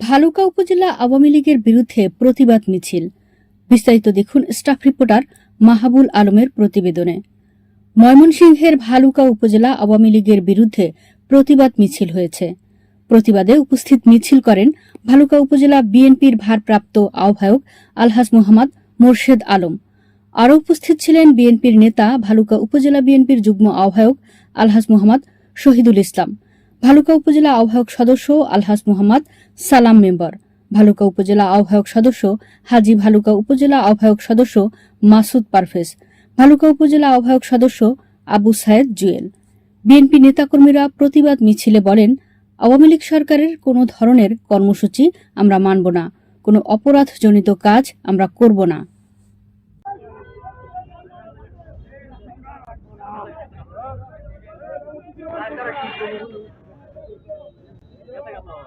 ভালুকা উপজেলা আওয়ামী লীগের বিরুদ্ধে প্রতিবাদ মিছিল। বিস্তারিত দেখুন স্টাফ রিপোর্টার মাহাবুল আলমের প্রতিবেদনে। ময়মনসিংহের ভালুকা উপজেলা আওয়ামী লীগের বিরুদ্ধে প্রতিবাদ মিছিল হয়েছে। প্রতিবাদে উপস্থিত মিছিল করেন ভালুকা উপজেলা বিএনপির ভারপ্রাপ্ত আহ্বায়ক আলহাজ মোহাম্মদ মোর্শেদ আলম। আরও উপস্থিত ছিলেন বিএনপির নেতা, ভালুকা উপজেলা বিএনপির যুগ্ম আহ্বায়ক আলহাজ মোহাম্মদ শহীদুল ইসলাম। ভালুকা উপজেলা আহ্বায়ক সদস্য আলহাজ মোহাম্মদ সালাম মেম্বার। ভালুকা উপজেলা আহ্বায়ক সদস্য হাজি ভালুকা উপজেলা আহ্বায়ক সদস্য মাসুদ পারভেজ। ভালুকা উপজেলা আহ্বায়ক সদস্য আবু সায়েদ জুয়েল। বিএনপি নেতাকর্মীরা প্রতিবাদ মিছিলে বলেন, আওয়ামী লীগ সরকারের কোনো ধরনের কর্মসূচি আমরা মানব না। কোনো অপরাধজনিত কাজ আমরা করব না। ব্যানারটা